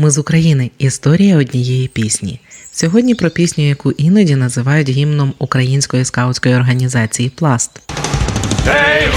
Ми з України. Історія однієї пісні. Сьогодні про пісню, яку іноді називають гімном української скаутської організації Пласт. Гей,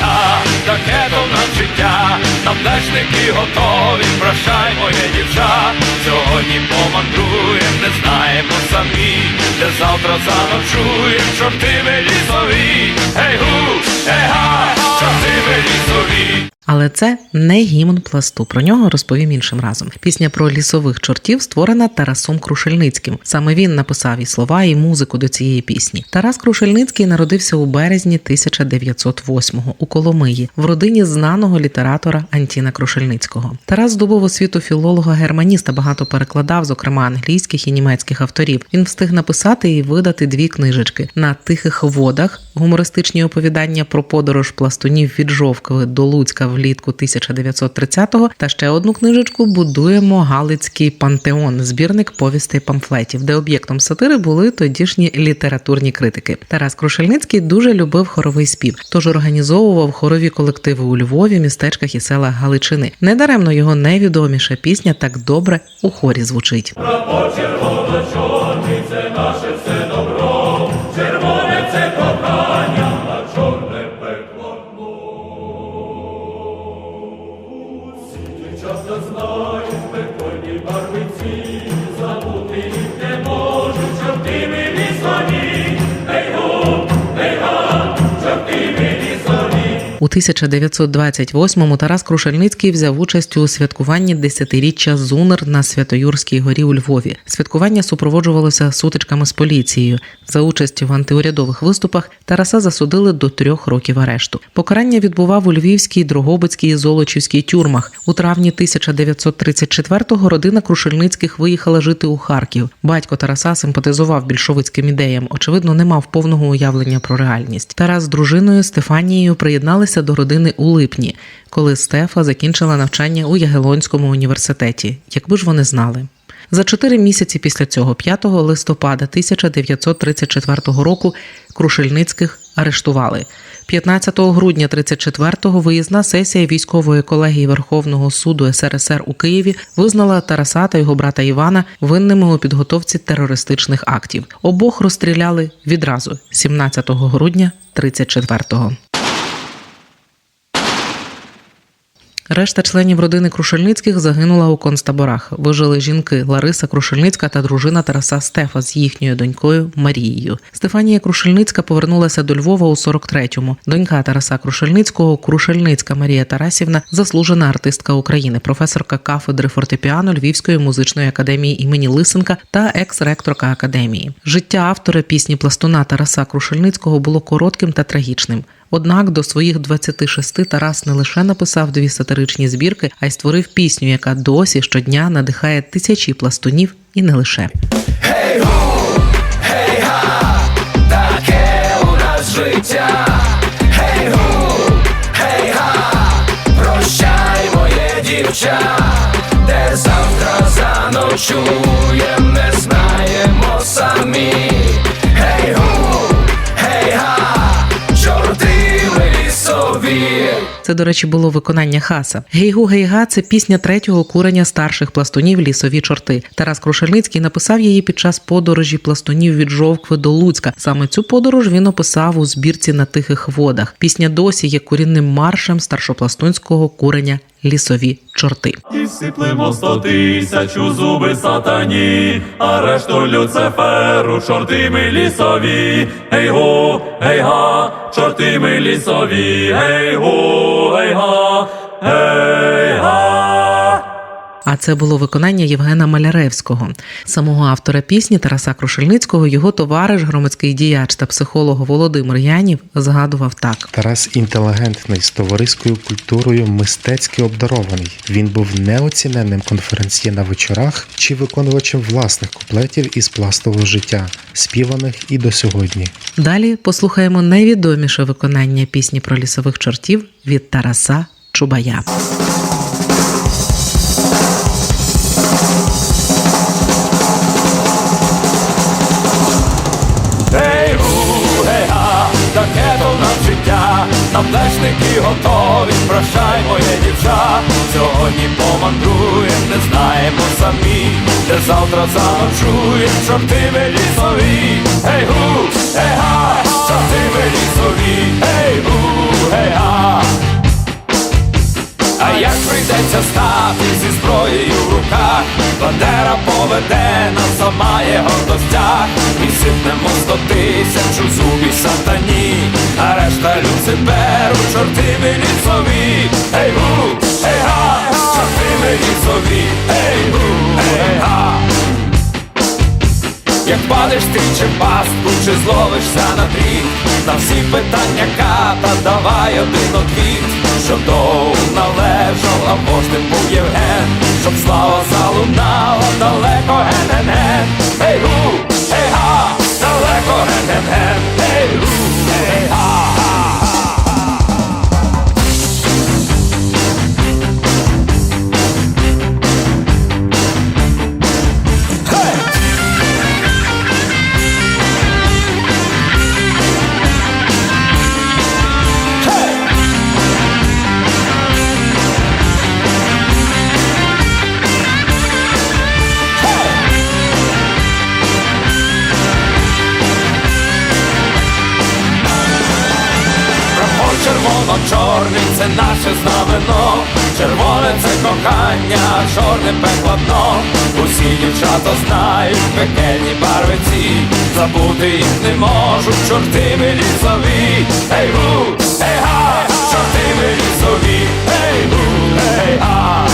а, таке то в нас життя, нам дачники готові, прощай, моє дівча. Сьогодні помандруєм, не знаємо самі, де завтра заночуєм, чорти лісові. Ей, гу, ей, га, чорти лісові. Але це не гімн пласту. Про нього розповім іншим разом. Пісня про лісових чортів створена Тарасом Крушельницьким. Саме він написав і слова, і музику до цієї пісні. Тарас Крушельницький народився у березні 1908-го у Коломиї в родині знаного літератора Антіна Крушельницького. Тарас здобув освіту філолога-германіста, багато перекладав, зокрема англійських і німецьких авторів. Він встиг написати і видати дві книжечки на тихих водах. Гумористичні оповідання про подорож пластунів від Жовкови до Луцька влітку 1930-го та ще одну книжечку Будуємо Галицький пантеон, збірник повістей памфлетів, де об'єктом сатири були тодішні літературні критики. Тарас Крушельницький дуже любив хоровий спів, тож організовував хорові колективи у Львові, містечках і селах Галичини. Недаремно його найвідоміша пісня так добре у хорі звучить. Червоне Світлий знаю спекотні барвиці, 1928-му Тарас Крушельницький взяв участь у святкуванні десятиріччя Зунер на Святоюрській горі у Львові. Святкування супроводжувалося сутичками з поліцією. За участю в антиурядових виступах Тараса засудили до трьох років арешту. Покарання відбував у Львівській, Дрогобицькій і Золочівській тюрмах. У травні 1934-го родина Крушельницьких виїхала жити у Харків. Батько Тараса симпатизував більшовицьким ідеям. Очевидно, не мав повного уявлення про реальність. Тарас з дружиною Стефанією приєдналися до родини у липні, коли Стефа закінчила навчання у Ягелонському університеті. Якби ж вони знали. За чотири місяці після цього, 5 листопада 1934 року, Крушельницьких арештували. 15 грудня 34-го виїзна сесія військової колегії Верховного суду СРСР у Києві визнала Тараса та його брата Івана винними у підготовці терористичних актів. Обох розстріляли відразу 17 грудня 34-го. Решта членів родини Крушельницьких загинула у концтаборах. Вижили жінки Лариса Крушельницька та дружина Тараса Стефа з їхньою донькою Марією. Стефанія Крушельницька повернулася до Львова у 43-му. Донька Тараса Крушельницького, Крушельницька Марія Тарасівна, заслужена артистка України, професорка кафедри фортепіано Львівської музичної академії імені Лисенка та екс-ректорка академії. Життя автора пісні пластуна Тараса Крушельницького було коротким та трагічним. Однак до своїх 26 Тарас не лише написав дві сатиричні збірки, а й створив пісню, яка досі щодня надихає тисячі пластунів і не лише. Таке у нас життя. Гей, гу, гей, га, прощай, моє дівча, де завтра заночуєм, не знаємо самі. Це, до речі, було виконання хаса. Гейгу гейга це пісня третього курення старших пластунів лісові чорти. Тарас Крушельницький написав її під час подорожі пластунів від Жовкви до Луцька. Саме цю подорож він описав у збірці на тихих водах. Пісня досі є корінним маршем старшопластунського курення лісові чорти. І всиплемо сто тисяч у зуби сатані, а решту Люциферу, чорти ми лісові, ей го, ей га, чорти ми лісові, ей го, ей га, ей. А це було виконання Євгена Маляревського, самого автора пісні Тараса Крушельницького. Його товариш, громадський діяч та психолог Володимир Янів згадував так. Тарас інтелігентний, з товариською культурою, мистецьки обдарований. Він був неоціненним конференціє на вечорах чи виконувачем власних куплетів із пластового життя, співаних і до сьогодні. Далі послухаємо найвідоміше виконання пісні про лісових чортів від Тараса Чубая. Нам готові, прощай, моє дівча, сьогодні помандруєм, не знаємо самі, де завтра заночуєм, чорти ми сові, гей гу, гей га, як прийдеться стати зі зброєю в руках, Бандера поведе нас сама його досяг, і сипнемо сто тисяч у зубі сатані, а решта люциберу, чорти ми лісові, ей гу, ей га, чорти ми лісові, ей гу, ей га. Як падеш ти чи пастку, чи зловишся на дріт. На всі питання ката давай один отвіт Щоб доу належав, або ж був Євген. Щоб слава залунала далеко наше знамено, червоне це кохання, чорне пекло дно. Усі дівчата знають пекельні барвиці, забути їх не можуть, чорти ми лісові, ей ву, ей га, чорти ми лісові, ей ву, ей га.